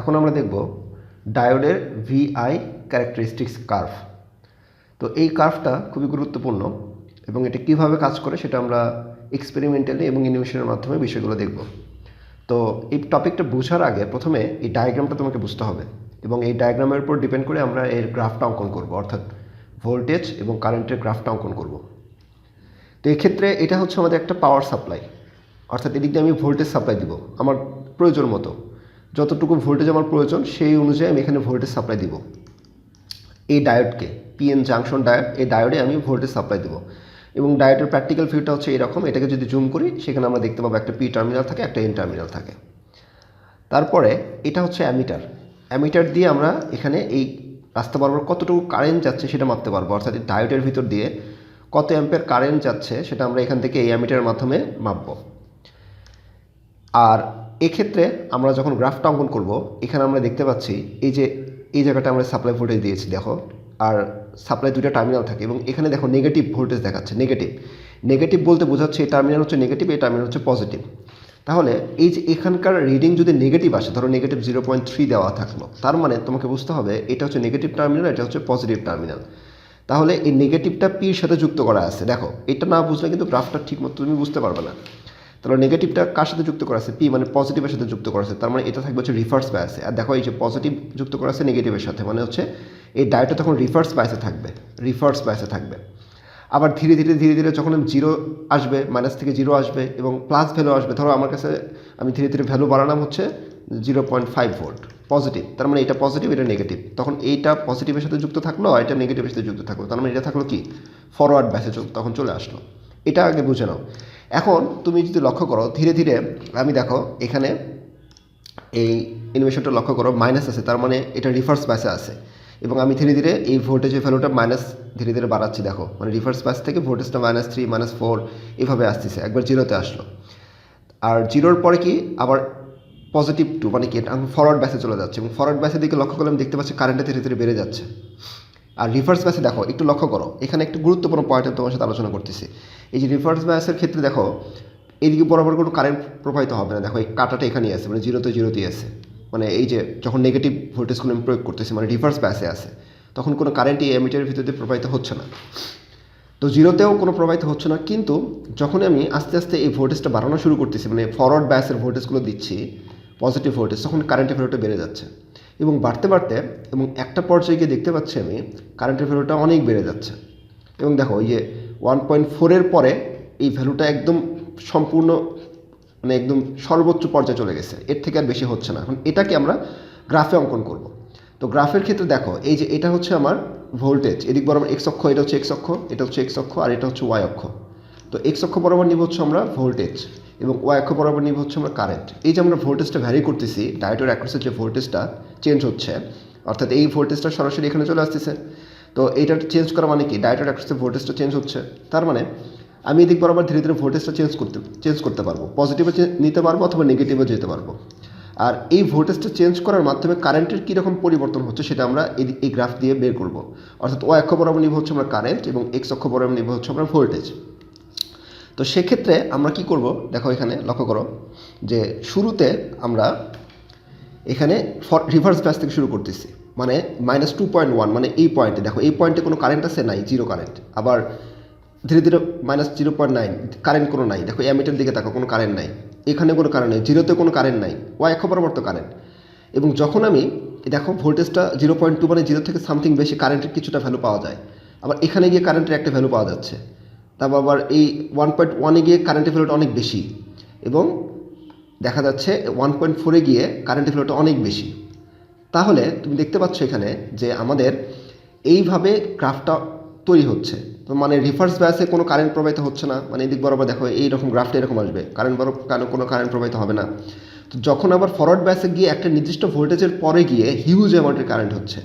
এখন আমরা দেখব ডায়োডের ভিআই ক্যারেক্টারিস্টিক্স কার্ভ তো এই কার্ভটা খুবই গুরুত্বপূর্ণ এবং এটা কীভাবে কাজ করে সেটা আমরা এক্সপেরিমেন্টালি এবং ইনোভেশনের মাধ্যমে বিষয়গুলো দেখব। তো এই টপিকটা বোঝার আগে প্রথমে এই ডায়াগ্রামটা তোমাকে বুঝতে হবে এবং এই ডায়াগ্রামের উপর ডিপেন্ড করে আমরা এর গ্রাফটা অঙ্কন করব, অর্থাৎ ভোল্টেজ এবং কারেন্টের গ্রাফটা অঙ্কন করব। তো এক্ষেত্রে এটা হচ্ছে আমাদের একটা পাওয়ার সাপ্লাই অর্থাৎ এদিক দিয়ে আমি ভোল্টেজ সাপ্লাই দিব, আমার প্রয়োজন মতো। যতটুকু ভোল্টেজ আমার প্রয়োজন, সেই অনুযায়ী আমি এখানে ভোল্টেজ সাপ্লাই দিব। এই ডায়োডকে পিএন জাংশন ডায়োড এই ডায়োডে আমি ভোল্টেজ সাপ্লাই দেবো। এবং ডায়োডের প্র্যাকটিক্যাল ভিউটা হচ্ছে এরকম, এটাকে যদি জুম করি, সেখানে আমরা দেখতে পাবো একটা পি টার্মিনাল থাকে, একটা এন টার্মিনাল থাকে। তারপরে, এটা হচ্ছে অ্যামিটার। অ্যামিটার দিয়ে আমরা এখানে এই রাস্তা বরাবর কতটুকু কারেন্ট যাচ্ছে সেটা মাপতে পারব। অর্থাৎ ডায়োডের ভিতর দিয়ে কত অ্যাম্পের কারেন্ট যাচ্ছে, সেটা আমরা এখান থেকে এই অ্যামিটারের মাধ্যমে মাপবো। আর এক্ষেত্রে আমরা যখন গ্রাফটা অঙ্কন করব, এখানে আমরা দেখতে পাচ্ছি এই যে, এই জায়গাটা আমরা সাপ্লাই ভোল্টেজ দিয়েছি, দেখো। আর সাপ্লাই দুটো টার্মিনাল থাকে এবং এখানে দেখো নেগেটিভ ভোল্টেজ দেখাচ্ছে নেগেটিভ নেগেটিভ বলতে বোঝাচ্ছে এই টার্মিনাল হচ্ছে নেগেটিভ এই টার্মিনাল হচ্ছে পজিটিভ তাহলে এই যে এখানকার রিডিং যদি নেগেটিভ আসে, ধরো নেগেটিভ জিরো পয়েন্ট থ্রি দেওয়া থাকল, তার মানে তোমাকে বুঝতে হবে এটা হচ্ছে নেগেটিভ টার্মিনাল এটা হচ্ছে পজিটিভ টার্মিনাল তাহলে এই নেগেটিভটা পির সাথে যুক্ত করা আছে। দেখো, এটা না বুঝলে কিন্তু গ্রাফটা ঠিক মতো তুমি বুঝতে পারবে না। তাহলে নেগেটিভটা কার সাথে যুক্ত করা আছে? পি মানে পজিটিভের সাথে যুক্ত করা আছে। তার মানে এটা থাকবে হচ্ছে রিভার্স বায়াসে আর দেখো এই যে পজিটিভ যুক্ত করা আছে নেগেটিভের সাথে মানে হচ্ছে এই ডায়োটা তখন রিভার্স বায়াসে থাকবে। রিভার্স বায়াসে থাকবে। আবার ধীরে ধীরে ধীরে ধীরে যখন জিরো আসবে মাইনাস থেকে জিরো আসবে এবং প্লাস ভ্যালু আসবে, ধরো আমার কাছে আমি ধীরে ধীরে ভ্যালু বাড়ালাম হচ্ছে zero point five volt positive তার মানে এটা পজিটিভ এটা নেগেটিভ তখন এইটা পজিটিভের সাথে যুক্ত থাকল আর এটা নেগেটিভের সাথে যুক্ত থাকল। তার মানে এটা থাকল কি? ফরওয়ার্ড ব্যাসে তখন চলে আসলো। এটা আগে বুঝে নাও। এখন তুমি যদি লক্ষ্য করো, ধীরে ধীরে আমি দেখো, এখানে এই ইনভেশনটা লক্ষ্য করো মাইনাস আছে, তার মানে এটা রিভার্স ব্যাসে আছে। এবং আমি ধীরে ধীরে এই ভোল্টেজের ভ্যালুটা মাইনাস ধীরে ধীরে বাড়াচ্ছি, দেখো। মানে রিভার্স ব্যাস থেকে ভোল্টেজটা মাইনাস থ্রি মাইনাস ফোর এভাবে আসতেছে, একবার জিরোতে আসলো। আর জিরোর পরে কি? আবার পজিটিভ টু মানে কি? আমি ফরওয়ার্ড ব্যাসে চলে যাচ্ছে। এবং ফরওয়ার্ড ব্যাসের দিকে লক্ষ্য করলে আমি দেখতে পাচ্ছি কারেন্টটা ধীরে ধীরে বেড়ে যাচ্ছে। আর রিভার্স ব্যাসে দেখো, একটু লক্ষ্য করো, এখানে একটু গুরুত্বপূর্ণ পয়েন্ট তোমার সাথে আলোচনা করতেছি। এই যে রিভার্স ব্যাসের ক্ষেত্রে দেখো এইদিকে বরাবর কোনো কারেন্ট প্রবাহিত হবে না। দেখো, এই কাটাটা এখানেই আছে মানে জিরোতে জিরোতেই আছে। মানে এই যে যখন নেগেটিভ ভোল্টেজগুলো আমি প্রয়োগ করতেছি মানে রিভার্স ব্যাসে আছে, তখন কোনো কারেন্ট এই এমিটারের ভিতর প্রবাহিত হচ্ছে না। তো জিরোতেও কোনো প্রবাহিত হচ্ছে না, কিন্তু যখন আমি আস্তে আস্তে এই ভোল্টেজটা বাড়ানো শুরু করতেছি মানে ফরওয়ার্ড ব্যাসের ভোল্টেজগুলো দিচ্ছি পজিটিভ ভোল্টেজ তখন কারেন্টের ভ্যালুটা বেড়ে যাচ্ছে। এবং বাড়তে বাড়তে এবং একটা পর্যায়ে গিয়ে দেখতে পাচ্ছি আমি কারেন্টের ভ্যালুটা অনেক বেড়ে যাচ্ছে। এবং দেখো, এই যে ওয়ান পয়েন্ট ফোরের পরে এই ভ্যালুটা একদম সম্পূর্ণ মানে একদম সর্বোচ্চ পর্যায়ে চলে গেছে। এর থেকে আর বেশি হচ্ছে না। এখন এটাকে আমরা গ্রাফে অঙ্কন করব। তো গ্রাফের ক্ষেত্রে দেখো, এই যে এটা হচ্ছে আমার ভোল্টেজ এদিক বরাবর এক্স অক্ষ, এটা হচ্ছে এক্স অক্ষ, এটা হচ্ছে এক্স অক্ষ, আর এটা হচ্ছে ওয়াই অক্ষ। তো এক্স অক্ষ বরাবর নিব হচ্ছে আমরা ভোল্টেজ এবং ওয়াই অক্ষ বরাবর নিব হচ্ছে আমরা কারেন্ট এই যে আমরা ভোল্টেজটা ভ্যারি করতেছি ডায়োডের অ্যাক্রসের যে ভোল্টেজটা চেঞ্জ হচ্ছে, অর্থাৎ এই ভোল্টেজটা সরাসরি এখানে চলে আসতেছে। তো এইটা চেঞ্জ করা মানে কি? ডায়োডের অ্যাক্রসের ভোল্টেজটা চেঞ্জ হচ্ছে। তার মানে আমি এদিক বরাবর ধীরে ধীরে ভোল্টেজটা চেঞ্জ করতে চেঞ্জ করতে পারব। পজিটিভে নিতে পারব অথবা নেগেটিভে যেতে পারব। আর এই ভোল্টেজটা চেঞ্জ করার মাধ্যমে কারেন্টের কীরকম পরিবর্তন হচ্ছে সেটা আমরা এই এই গ্রাফ দিয়ে বের করব। অর্থাৎ ও অক্ষ বরাবর নিব হচ্ছে আমরা কারেন্ট এবং এক্স অক্ষ বরাবর নিব হচ্ছে আমরা ভোল্টেজ তো সেক্ষেত্রে আমরা কি করব? দেখো এখানে লক্ষ্য করো যে শুরুতে আমরা এখানে রিভার্স ব্যাস থেকে শুরু করতেছি। মানে মাইনাস টু পয়েন্ট ওয়ান মানে এই পয়েন্টে দেখো এই পয়েন্টে কোনো কারেন্ট আছে? নাই জিরো কারেন্ট আবার ধীরে ধীরে minus zero point nine current কোনো নাই। দেখো অ্যামিটার দিকে দেখো কোনো কারেন্ট নাই। এখানে কোনো কারেন্ট নেই জিরোতে কোনো কারেন্ট নাই। ওয়াই এক বরাবর তো কারেন্ট এবং যখন আমি, দেখো ভোল্টেজটা জিরো পয়েন্ট টু মানে জিরো থেকে সামথিং বেশি কারেন্টের কিছুটা ভ্যালু পাওয়া যায়। আবার এখানে গিয়ে কারেন্টের একটা ভ্যালু পাওয়া যাচ্ছে। তারপর আবার এই ওয়ান পয়েন্ট ওয়ানে গিয়ে কারেন্টের ভ্যালুটা অনেক বেশি এবং দেখা যাচ্ছে ওয়ান পয়েন্ট ফোরে গিয়ে কারেন্টের ভ্যালুটা অনেক বেশি। তাহলে তুমি দেখতে পাচ্ছ এখানে যে আমাদের এইভাবে গ্রাফটা তৈরি হচ্ছে। তো মানে রিভার্স ব্যাসে কোনো কারেন্ট প্রবাহিত হচ্ছে না। মানে এদিক বরাবর দেখো এইরকম গ্রাফটা এরকম আসবে। কারেন্ট বরফ বরাবর কোনো কারেন্ট প্রবাহিত হবে না? তো যখন আবার ফরওয়ার্ড ব্যাসে গিয়ে একটা নির্দিষ্ট ভোল্টেজের পরে গিয়ে হিউজ অ্যামাউন্টের কারেন্ট হচ্ছে।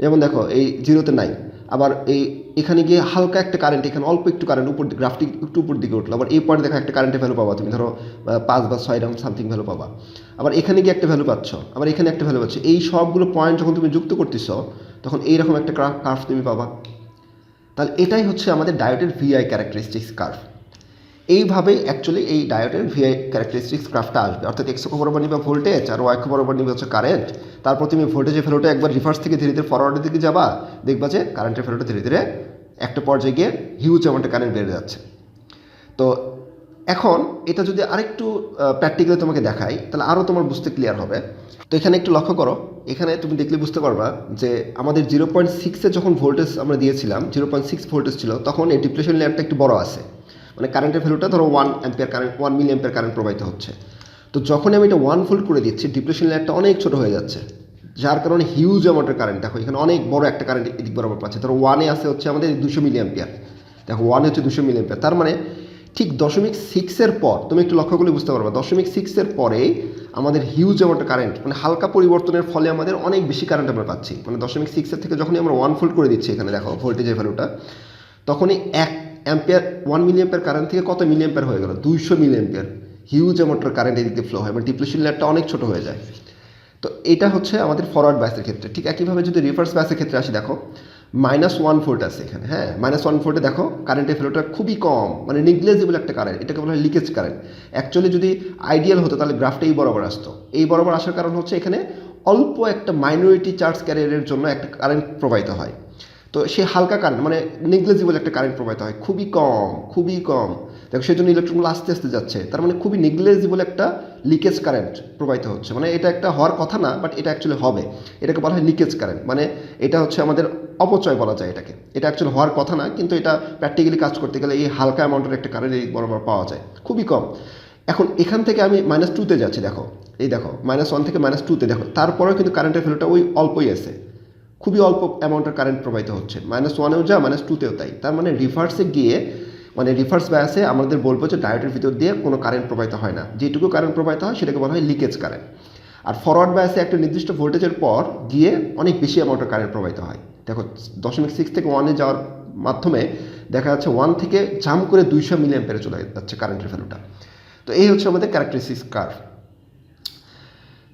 যেমন দেখো এই জিরোতে নাই আবার এই এখানে গিয়ে হালকা একটা কারেন্ট এখানে অল্প একটু কারেন্ট উপর গ্রাফটি একটু উপর দিকে উঠল। আবার এই পয়েন্ট দেখো একটা কারেন্টের ভ্যালু পাবা তুমি, ধরো পাঁচ বা ছয় রাউন্ড সামথিং ভ্যালু পাবা। আবার এখানে গিয়ে একটা ভ্যালু পাচ্ছ, আবার এখানে একটা ভ্যালু পাচ্ছ। এই সবগুলো পয়েন্ট যখন তুমি যুক্ত করতেছ, তখন এইরকম একটা কার্ভ তুমি পাবা। তাহলে এটাই হচ্ছে আমাদের ডায়োটের ভিআই ক্যারেক্টারিস্টিক্স কার্ভ এইভাবেই অ্যাকচুয়ালি এই ডায়োডের ভিআই ক্যারেক্টারিস্টিক্স গ্রাফটা আসবে। অর্থাৎ এক্স অক্ষ বরাবর নিবে ভোল্টেজ আর ওয়াই অক্ষ বরাবর নিবে হচ্ছে কারেন্ট তারপর তুমি ভোল্টেজের ফেরোটা একবার রিভার্স থেকে ধীরে ধীরে ফরওয়ার্ডের দিকে যাবা, দেখবা যে কারেন্টের ফেরোটা ধীরে ধীরে একটা পর্যায়ে গিয়ে হিউজ অ্যামাউন্টে কারেন্ট বেড়ে যাচ্ছে। তো এখন এটা যদি আরেকটু প্র্যাকটিক্যালি তোমাকে দেখাই, তাহলে আরও তোমার বুঝতে ক্লিয়ার হবে। তো এখানে একটু লক্ষ্য করো, এখানে তুমি দেখলে বুঝতে পারবা যে আমাদের জিরো পয়েন্ট সিক্সে যখন ভোল্টেজ আমরা দিয়েছিলাম জিরো পয়েন্ট সিক্স ভোল্টেজ ছিল, তখন এই ডিপ্রেশন লেয়ারটা একটু বড় আছে। মানে কারেন্টের ভ্যালুটা ধরো one ampere current one milliampere current প্রবাহিত হচ্ছে। তো যখন আমি এটা ওয়ান ভোল্ট করে দিচ্ছি ডিপ্রেশন লেয়ারটা অনেক ছোট হয়ে যাচ্ছে। যার কারণে হিউজ অ্যামাউন্টের কারেন্ট দেখো এখানে অনেক বড় একটা কারেন্ট এদিক বরাবর পাচ্ছে। ধরো ওয়ানে আছে হচ্ছে আমাদের দুশো মিলি অ্যাম্পিয়ার দেখো ওয়ানে হচ্ছে দুশো মিলি অ্যাম্পিয়ার তার মানে ঠিক দশমিক সিক্সের পর, তুমি একটু লক্ষ্য করলে বুঝতে পারবে, দশমিক সিক্সের পরে আমাদের হিউজ অ্যামাউন্ট কারেন্ট মানে হালকা পরিবর্তনের ফলে আমাদের অনেক বেশি কারেন্ট আমরা পাচ্ছি। মানে দশমিক সিক্সের থেকে যখনই আমরা ওয়ান ফোল্ড করে দিচ্ছি এখানে, দেখো ভোল্টেজের ভ্যালুটা তখনই এক অ্যাম্পিয়ার ওয়ান মিলি কারেন্ট থেকে কত মিলি অ্যাম্পিয়ার হয়ে গেল? দুইশো মিলি হিউজ অ্যামাউন্টের কারেন্ট এদিকে ফ্লো হয় মানে ডিপ্লেশন লেয়ারটা অনেক ছোট হয়ে যায়। তো এটা হচ্ছে আমাদের ফরওয়ার্ড ব্যাসের ক্ষেত্রে। ঠিক একইভাবে যদি রিভার্স ব্যাসের ক্ষেত্রে আসি, দেখো মাইনাস ওয়ান ফোর্ট আছে এখানে হ্যাঁ? মাইনাস ওয়ান ফোর্টে দেখো কারেন্টের ফ্লোটা খুবই কম মানে নিগলেজিবল একটা কারেন্ট এটাকে বলা হয় লিকেজ কারেন্ট অ্যাকচুয়ালি যদি আইডিয়াল হতো, তাহলে গ্রাফটা এই বরাবর আসতো। এই বরাবর আসার কারণ হচ্ছে এখানে অল্প একটা মাইনরিটি চার্জ ক্যারিয়ারের জন্য একটা কারেন্ট প্রবাহিত হয়। তো সে হালকা কারেন্ট মানে নেগলেজিবল একটা কারেন্ট প্রবাহিত হয়, খুবই কম খুবই কম। দেখো সেই জন্য ইলেকট্রনগুলো আস্তে আস্তে যাচ্ছে, তার মানে খুবই নেগলেজিবল একটা লিকেজ কারেন্ট প্রবাহিত হচ্ছে। মানে এটা একটা হওয়ার কথা না বাট এটা অ্যাকচুয়ালি হবে। এটাকে বলা হয় লিকেজ কারেন্ট মানে এটা হচ্ছে আমাদের অপচয় বলা যায় এটাকে। এটা অ্যাকচুয়ালি হওয়ার কথা না, কিন্তু এটা প্র্যাকটিক্যালি কাজ করতে গেলে এই হালকা অ্যামাউন্টের একটা কারেন্ট এই বরাবর পাওয়া যায়, খুবই কম। এখন এখান থেকে আমি মাইনাস টুতে যাচ্ছি, দেখো, এই দেখো মাইনাস ওয়ান থেকে মাইনাস টুতে দেখো, তারপরেও কিন্তু কারেন্টের ভ্যালুটা ওই অল্পই আছে। খুবই অল্প অ্যামাউন্টের কারেন্ট প্রবাহিত হচ্ছে। মাইনাস ওয়ানেও যা মাইনাস টুতেও তাই। তার মানে রিভার্সে গিয়ে মানে রিভার্স ব্যাসে আমাদের বলব যে ডায়োডের ভিতর দিয়ে কোনো কারেন্ট প্রবাহিত হয় না। যেটুকু কারেন্ট প্রবাহিত হয়, সেটাকে বলা হয় লিকেজ কারেন্ট আর ফরওয়ার্ড ব্যাসে একটা নির্দিষ্ট ভোল্টেজের পর গিয়ে অনেক বেশি অ্যামাউন্টের কারেন্ট প্রবাহিত হয়। দেখো, দশমিক সিক্স থেকে ওয়ানে যাওয়ার মাধ্যমে দেখা যাচ্ছে ওয়ান থেকে জাম করে দুইশো মিলি পেরে চলে যাচ্ছে কারেন্টের ভ্যালুটা তো এই হচ্ছে আমাদের ক্যারেক্টারিস্টিক্স কার্ভ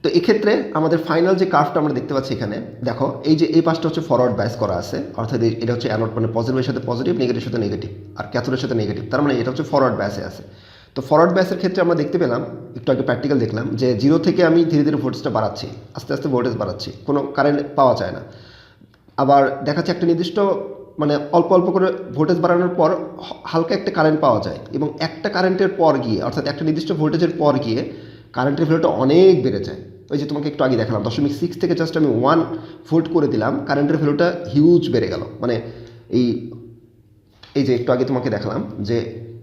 তো এক্ষেত্রে আমাদের ফাইনাল যে কার্ভটা আমরা দেখতে পাচ্ছি এখানে, দেখো, এই যে এই পাশটা হচ্ছে ফরওয়ার্ড ব্যাস করা আছে, অর্থাৎ এটা হচ্ছে অ্যানোড মানে পজিটিভের সাথে পজিটিভ নেগেটিভের সাথে নেগেটিভ আর ক্যাথোডের সাথে নেগেটিভ তার মানে এটা হচ্ছে ফরওয়ার্ড ব্যাসে আছে। তো ফরওয়ার্ড ব্যাসের ক্ষেত্রে আমরা দেখতে পেলাম, একটু আগে প্র্যাকটিক্যাল দেখলাম, যে জিরো থেকে আমি ধীরে ধীরে ভোল্টেজটা বাড়াচ্ছি, আস্তে আস্তে ভোল্টেজ বাড়াচ্ছি, কোনো কারেন্ট পাওয়া যায় না। আবার দেখা যাচ্ছে একটা নির্দিষ্ট মানে অল্প অল্প করে ভোল্টেজ বাড়ানোর পর হালকা একটা কারেন্ট পাওয়া যায়, এবং একটা কারেন্টের পর গিয়ে, অর্থাৎ একটা নির্দিষ্ট ভোল্টেজের পর গিয়ে কারেন্টের ভ্যালুটা অনেক বেড়ে যায়। ওই যে তোমাকে একটু আগে দেখালাম, দশমিক সিক্স থেকে জাস্ট আমি ওয়ান ভোল্ট করে দিলাম কারেন্টের ভ্যালুটা হিউজ বেড়ে গেল। মানে এই এই যে একটু আগে তোমাকে দেখালাম যে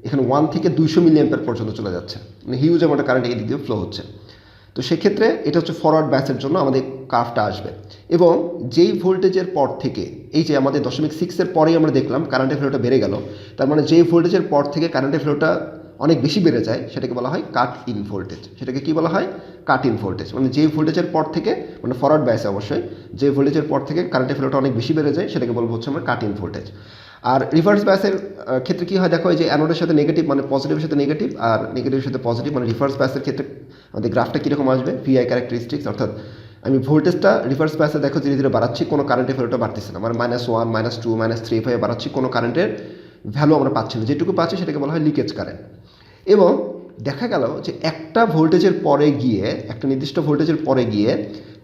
এখানে ওয়ান থেকে দুইশো মিলি অ্যাম্পিয়ার পর্যন্ত চলে যাচ্ছে। মানে হিউজ অ্যামাউন্টের কারেন্ট এই দিক দিয়ে ফ্লো হচ্ছে। তো সেক্ষেত্রে এটা হচ্ছে ফরওয়ার্ড ব্যাসের জন্য আমাদের কার্ভটা আসবে। এবং যেই ভোল্টেজের পর থেকে, এই যে আমাদের দশমিক সিক্সের পরেই আমরা দেখলাম কারেন্টের ফ্লোটা বেড়ে গেল, তার মানে যেই ভোল্টেজের পর থেকে কারেন্টের ফ্লোটা অনেক বেশি বেড়ে যায়, সেটাকে বলা হয় কাট ইন ভোল্টেজ সেটাকে কি বলা হয়? কাট ইন ভোল্টেজ মানে যেই ভোল্টেজের পর থেকে মানে ফরওয়ার্ড ব্যাসে অবশ্যই, যে ভোল্টেজের পর থেকে কারেন্টের ফ্লোটা অনেক বেশি বেড়ে যায়, সেটাকে বলব হচ্ছে আমরা কাট ইন ভোল্টেজ আর রিভার্স ব্যাসের ক্ষেত্রে কী হয়? দেখো যে অ্যানোডের সাথে নেগেটিভ মানে পজিটিভের সাথে নেগেটিভ আর নেগেটিভের সাথে পজিটিভ মানে রিভার্স ব্যাসের ক্ষেত্রে আমাদের গ্রাফটা কীরকম আসবে? ভিআই ক্যারেক্টারিস্টিক্স অর্থাৎ আমি ভোল্টেজটা রিভার্স ব্যাসে দেখো ধীরে ধীরে বাড়াচ্ছি, কোনো কারেন্টের ভ্যালুটা বাড়তেছে না। মানে minus one minus two minus three five বাড়াচ্ছি, কোনো কারেন্টের ভ্যালু আমরা পাচ্ছি না। যেটুকু পাচ্ছি, সেটাকে বলা হয় লিকেজ কারেন্ট এবং দেখা গেল যে একটা ভোল্টেজের পরে গিয়ে, একটা নির্দিষ্ট ভোল্টেজের পরে গিয়ে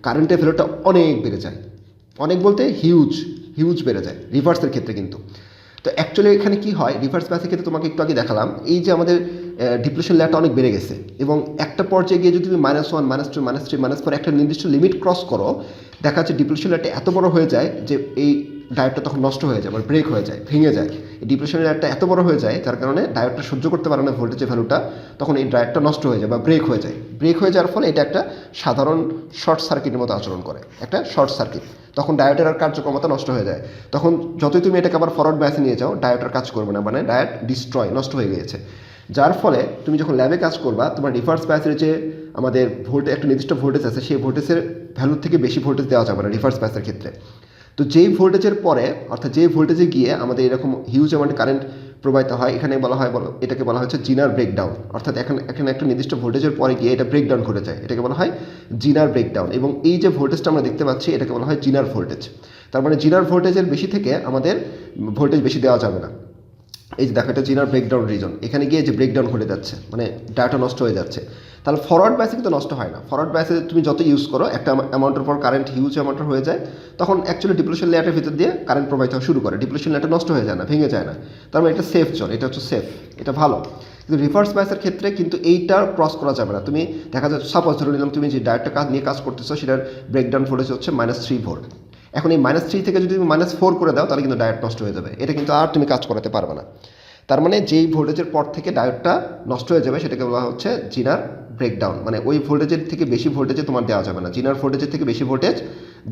কারেন্টের ভ্যালুটা অনেক বেড়ে যায়। অনেক বলতে হিউজ হিউজ বেড়ে যায় রিভার্সের ক্ষেত্রে কিন্তু। তো অ্যাকচুয়ালি এখানে কি হয়? রিভার্স ব্যাসের ক্ষেত্রে তোমাকে একটু আগে দেখালাম, এই যে আমাদের ডিপ্রেশন লেয়ারটা অনেক বেড়ে গেছে এবং একটা পর্যায়ে গিয়ে যদি তুমি minus one minus two minus three minus four একটা নির্দিষ্ট লিমিট ক্রস করো, দেখা যাচ্ছে ডিপ্রেশন লেয়ারটা এত বড় হয়ে যায় যে এই ডায়োডটা তখন নষ্ট হয়ে যায় মানে ব্রেক হয়ে যায়, ভেঙে যায়। এই ডিপ্রেশনের ডায়েটটা এত বড় হয়ে যায়, যার কারণে ডায়েটটা সহ্য করতে পারে না ভোল্টেজের ভ্যালুটা তখন এই ডায়েটটা নষ্ট হয়ে যায় বা ব্রেক হয়ে যায়। ব্রেক হয়ে যাওয়ার ফলে এটা একটা সাধারণ শর্ট সার্কিটের মতো আচরণ করে, একটা শর্ট সার্কিট তখন ডায়েটের আর কার্যক্ষমতা নষ্ট হয়ে যায়। তখন যতই তুমি এটাকে আবার ফরওয়ার্ড ব্যাসে নিয়ে যাও ডায়োডের কাজ করবে না মানে ডায়েট ডিস্ট্রয় নষ্ট হয়ে গিয়েছে। যার ফলে তুমি যখন ল্যাবে কাজ করবা, তোমার রিভার্স ব্যাসের যে আমাদের ভোল্ট একটা নির্দিষ্ট ভোল্টেজ আছে, সেই ভোল্টেজের ভ্যালুর থেকে বেশি ভোল্টেজ দেওয়া যাবে না রিভার্স ব্যাসের ক্ষেত্রে। তো যেই ভোল্টেজের পরে, অর্থাৎ যেই ভোল্টেজে গিয়ে আমাদের এরকম হিউজ অ্যামাউন্ট কারেন্ট প্রবাহিত হয়, এখানে বলা হয়, বলো, এটাকে বলা হচ্ছে জিনার ব্রেকডাউন অর্থাৎ এখন, এখানে একটা নির্দিষ্ট ভোল্টেজের পরে গিয়ে এটা ব্রেকডাউন ঘটে যায়। এটাকে বলা হয় জিনার ব্রেকডাউন এবং এই যে ভোল্টেজটা আমরা দেখতে পাচ্ছি, এটাকে বলা হয় জিনার ভোল্টেজ তার মানে জিনার ভোল্টেজের বেশি থেকে আমাদের ভোল্টেজ বেশি দেওয়া যাবে না। এই যে দেখো এটা জিনার ব্রেকডাউন রিজন এখানে গিয়ে যে ব্রেকডাউন ঘটে যাচ্ছে মানে ডাটা নষ্ট হয়ে যাচ্ছে। তাহলে ফরওয়ার্ড ব্যাসে কিন্তু নষ্ট হয় না। ফরওয়ার্ড ব্যাসে তুমি যত ইউজ করো, একটা অ্যামাউন্টের পর কারেন্ট হিউজ অ্যামাউন্টের হয়ে যায়, তখন অ্যাকচুয়ালি ডিপ্লেশন লেয়ারের ভিতর দিয়ে কারেন্ট প্রবাহিত শুরু করে। ডিপ্লেশন লেয়ারটা নষ্ট হয়ে যায় না, ভেঙে যায় না। তার মানে এটা সেফ চল, এটা হচ্ছে সেফ এটা ভালো। কিন্তু রিভার্স ব্যাসের ক্ষেত্রে কিন্তু এইটা ক্রস করা যাবে না। তুমি দেখা যাচ্ছে সাপোজ ধরে নিলাম তুমি যে ডায়েটটা কাজ নিয়ে কাজ করতেছো, সেটার ব্রেকডাউন ভোল্টেজ হচ্ছে মাইনাস থ্রি ভোল্ট এখন এই মাইনাস থ্রি থেকে যদি তুমি মাইনাস ফোর করে দাও, তাহলে কিন্তু ডায়েট নষ্ট হয়ে যাবে। এটা কিন্তু আর তুমি কাজ করাতে পারবে না। তার মানে যেই ভোল্টেজের পর থেকে ডায়োডটা নষ্ট হয়ে যাবে, সেটাকে বলা হচ্ছে জিনার ব্রেকডাউন মানে ওই ভোল্টেজের থেকে বেশি ভোল্টেজে তোমার দেওয়া যাবে না। জিনার ভোল্টেজের থেকে বেশি ভোল্টেজ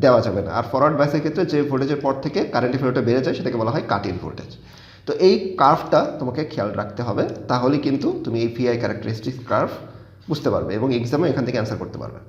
দেওয়া যাবে না। আর ফরওয়ার্ড বাইসের ক্ষেত্রে যে ভোল্টেজের পর থেকে কারেন্টের ফ্লোটা বেড়ে যায়, সেটাকে বলা হয় কাটিং ভোল্টেজ তো এই কার্ভটা তোমাকে খেয়াল রাখতে হবে, তাহলে কিন্তু তুমি এই পিআই ক্যারেক্টারিস্টিক কার্ভ বুঝতে পারবে এবং এক্সামে এখান থেকে অ্যান্সার করতে পারবে।